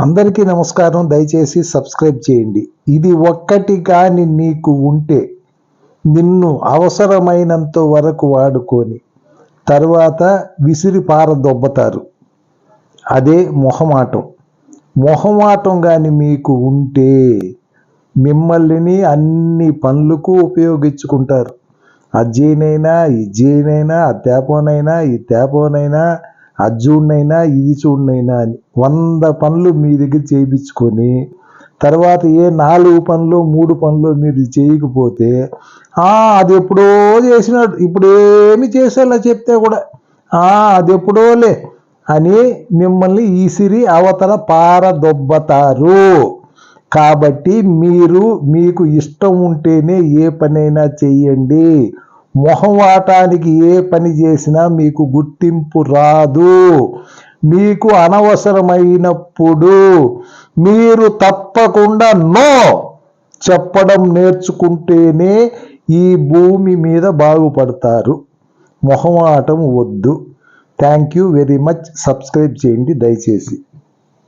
అందరికీ నమస్కారం. దయచేసి సబ్స్క్రైబ్ చేయండి. ఇది ఒక్కటి కానీ నీకు ఉంటే నిన్ను అవసరమైనంత వరకు వాడుకొని తర్వాత విసిరి పారదొబ్బతారు. అదే మొహమాటం. మొహమాటం కానీ మీకు ఉంటే మిమ్మల్ని అన్ని పనులకు ఉపయోగించుకుంటారు. అజ్జీనైనా ఇజ్జీనైనా ఆ ఈ తేపోనైనా అజ్జుడినైనా ఇది చూడనైనా అని వంద పనులు మీ దగ్గర చేయించుకొని తర్వాత ఏ నాలుగు పనులు మూడు పనులు మీరు చేయకపోతే అది ఎప్పుడో చేసినాడు. ఇప్పుడు ఏమి చేసేలా చెప్తే కూడా అది ఎప్పుడోలే అని మిమ్మల్ని ఈసిరి అవతల పారదొబ్బతారు. కాబట్టి మీరు మీకు ఇష్టం ఉంటేనే ఏ పనైనా చెయ్యండి మొహమాటానికి ఏ పని చేసినా మీకు గుర్తింపు రాదు. మీకు అనవసరమైనప్పుడు మీరు తప్పకుండా నో చెప్పడం నేర్చుకుంటేనే ఈ భూమి మీద బాగుపడతారు. మొహమాటం వద్దు. Thank you very much. Subscribe చేయండి. దయచేసి.